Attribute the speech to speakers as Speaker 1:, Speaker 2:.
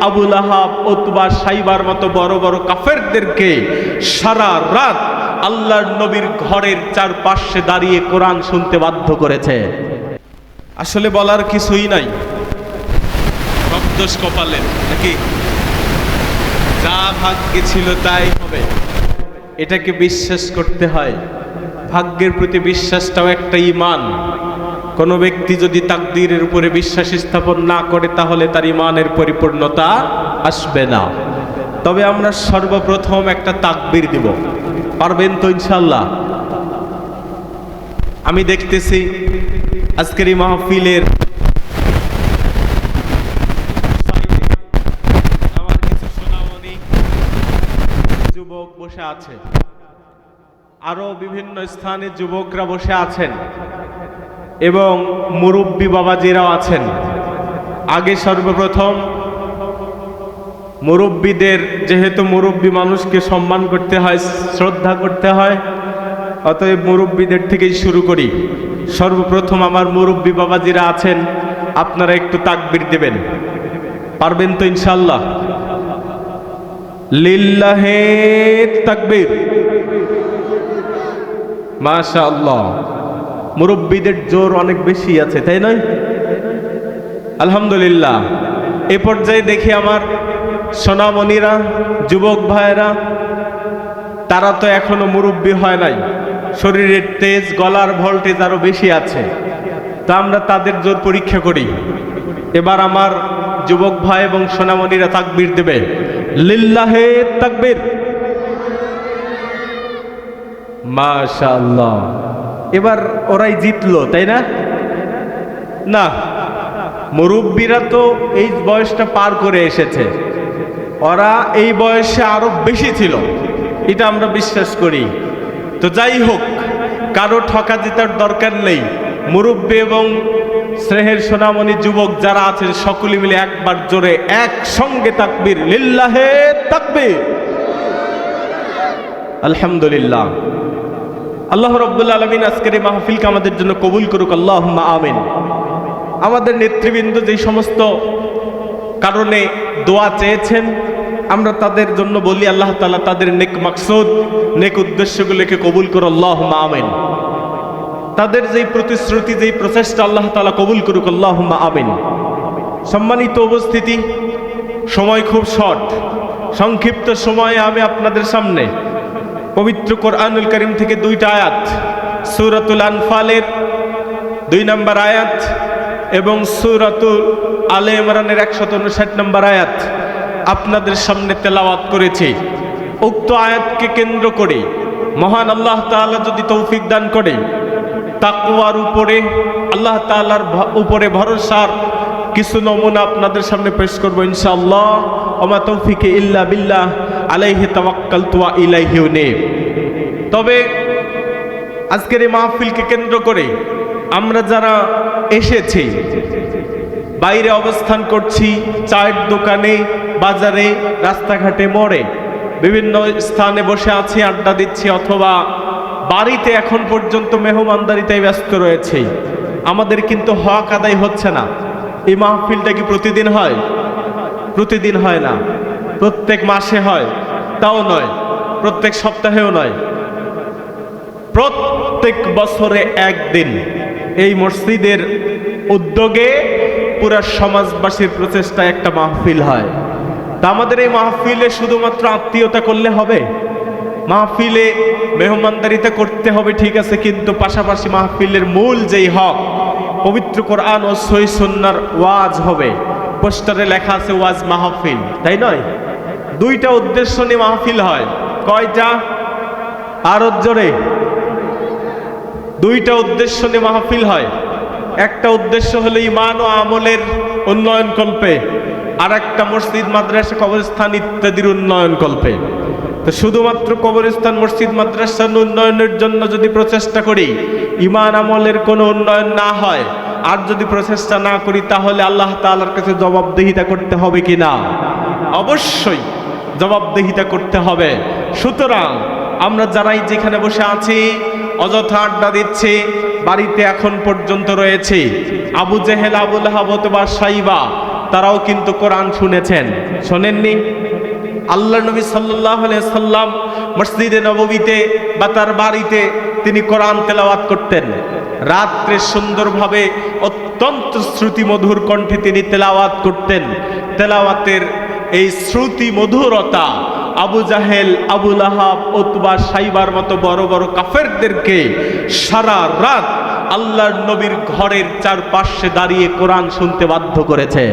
Speaker 1: আবুল আহাব cyber মতো বড় বড় কাফেরদেরকে সারা রাত নবীর ঘরের চারপাশে দাঁড়িয়ে কোরআন শুনতে বাধ্য করেছে। আসলে বলার কিছুই নাই। সবদোষ কপালের, নাকি? যা ভাগ্যে ছিল তাই হবে। এটাকে বিশ্বাস করতে হয়। ভাগ্যের প্রতি বিশ্বাসটাও একটা ইমান। কোনো ব্যক্তি যদি তাকদীরের উপরে বিশ্বাস স্থাপন না করে, তাহলে তার ইমানের পরিপূর্ণতা আসবে না। তবে আমরা সর্বপ্রথম একটা তাকবির দিব। পারবেন তো ইনশাল্লাহ আমি দেখতেছি আজকের এই মাহফিলের যুবক বসে আছে। আরও বিভিন্ন স্থানে যুবকরা বসে আছেন। এবং মুরব্বী বাবাজিরাও আছেন। আগে সর্বপ্রথম মুরব্বীদের যেহেতু মুরব্বী মানুষকে সম্মান করতে হয়, শ্রদ্ধা করতে হয়, অতএব মুরব্বীদের থেকেই শুরু করি। সর্বপ্রথম আমার মুরব্বী বাবাজিরা আছেন, আপনারা একটু তাকবির দেবেন। পারবেন তো ইনশাল্লাহ লিল্লাহে তাকবীর। মাশা আল্লাহ মুরব্বীদের জোর অনেক বেশি আছে, তাই নয়? আলহামদুলিল্লাহ। এ পর্যায়ে দেখি আমার সোনামণিরা, যুবক ভাইয়েরা, তারা তো এখনও মুরব্বী হয় নাই। শরীরের তেজ, গলার ভোল্টেজ আরও বেশি আছে। তা আমরা তাদের জোর পরীক্ষা করি। এবার আমার যুবক ভাই এবং সোনামণিরা তাকবির দেবে। লিল্লাহে তাকবীর। মাশাআল্লাহ। এবার ওরাই জিতলো, তাই না? না, মুরব্বীরা তো এই বয়সটা পার করে এসেছে। ওরা এই বয়সে আরও বেশি ছিল, এটা আমরা বিশ্বাস করি। তো যাই হোক, কারও ঠকা জেতার দরকার নেই। মুরব্বী এবং স্নেহের সোনামণি যুবক যারা আছেন, সকলে মিলে একবার জোরে একসঙ্গে তাকবীর, লিল্লাহে তাকবীর। আলহামদুলিল্লাহ। আল্লাহ রব্বুল আলমিন আজকের এই মাহফিলকে আমাদের জন্য কবুল করুক আল্লাহ আমিন। আমাদের নেতৃবৃন্দ যে সমস্ত কারণে দোয়া চেয়েছেন, আমরা তাদের জন্য বলি, আল্লাহ তালা তাদের নেক মাকসুদ, নেক উদ্দেশ্যগুলোকে কবুল করো আল্লাহ আমিন। তাদের যেই প্রতিশ্রুতি, যেই প্রচেষ্টা আল্লাহ তালা কবুল করুক আল্লাহ আমিন। সম্মানিত উপস্থিতি, সময় খুব শর্ট। সংক্ষিপ্ত সময়ে আমি আপনাদের সামনে পবিত্র কোরআনুল করিম থেকে দুইটা আয়াত। সুরাতুল আনফালের দুই নম্বর আয়াত এবং সুরাতুল আলে ইমরানের একশত উনষাট নম্বর আয়াত। আপনাদের সামনে তেলাওয়াত করেছি। উক্ত আয়াতকে কেন্দ্র করে মহান আল্লাহ তাআলা যদি তৌফিক দান করে, তাকওয়ার উপরে, আল্লাহ তাআলার উপরে ভরসার কিছু নমুনা আপনাদের সামনে পেশ করব ইনশাআল্লাহ। ওমা তৌফিকে ইল্লা বিল্লাহ। আলাইহি তাওয়াক্কালতু ওয়া ইলাইহি উনীব। তবে আজকের এই মাহফিলকে কেন্দ্র করে আমরা যারা এসেছি, বাইরে অবস্থান করছি, চায়ের দোকানে, বাজারে, রাস্তাঘাটে, মোড়ে, বিভিন্ন স্থানে বসে আছি, আড্ডা দিচ্ছি, অথবা বাড়িতে এখন পর্যন্ত মেহমানদারিতে ব্যস্ত রয়েছে, আমাদের কিন্তু হক আদায় হচ্ছে না। এই মাহফিলটা কি প্রতিদিন হয়? প্রতিদিন হয় না। প্রত্যেক মাসে হয়, তাও নয়, প্রত্যেক সপ্তাহেও নয়। প্রত্যেক বছরে একদিন এই মসজিদের উদ্যোগে পুরা সমাজবাসীর প্রচেষ্টায় একটা মাহফিল হয়। তা আমাদের এই মাহফিলে শুধুমাত্র আত্মীয়তা করলে হবে? মাহফিলে মেহমানদারিতা করতে হবে, ঠিক আছে, কিন্তু পাশাপাশি মাহফিলের মূল যেই হক, পবিত্র কোরআন ও সই সন্ন্যার ওয়াজ হবে। পোস্টারে লেখা আছে ওয়াজ মাহফিল, তাই নয়? দুইটা উদ্দেশ্য নিয়ে মাহফিল হয়। কয়টা? আরও জোরে। দুইটা উদ্দেশ্য নিয়ে মাহফিল হয়। একটা উদ্দেশ্য হলো ইমান ও আমলের উন্নয়ন কল্পে। আর একটা মসজিদ, মাদ্রাসা, কবরস্থান ইত্যাদির উন্নয়ন কল্পে। তো শুধুমাত্র কবরস্থান, মসজিদ মাদ্রাসার উন্নয়নের জন্য যদি প্রচেষ্টা করি ইমান আমলের কোনো উন্নয়ন না হয়, আর যদি প্রচেষ্টা না করি, তাহলে আল্লাহ তাআলার কাছে জবাবদিহিতা করতে হবে কি না অবশ্যই। জবাবদিহিতা করতে হবে। সুতরাং আমরা যারাই যেখানে বসে আছি, অযথা আড্ডা দিচ্ছি, বাড়িতে এখন পর্যন্ত রয়েছে। আবু জেহেল আবুল হাবত বা সাইবা, তারাও কিন্তু কোরআন শুনেছেন। শোনেননি? আল্লাহ নবী সাল্লাহ সাল্লাম মসজিদে নববীতে বা তার বাড়িতে তিনি কোরআন তেলাওয়াত করতেন। রাত্রে সুন্দরভাবে অত্যন্ত শ্রুতিমধুর কণ্ঠে তিনি তেলাওয়াত করতেন। তেলাওয়াতের এই শ্রুতি মধুরতা আবু জাহেল আবুল আহাব ওতবা সাইবার মতো বড় বড় কাফেরদেরকে সারা রাত আল্লাহর নবীর ঘরের চারপাশে দাঁড়িয়ে কোরআন শুনতে বাধ্য করেছে।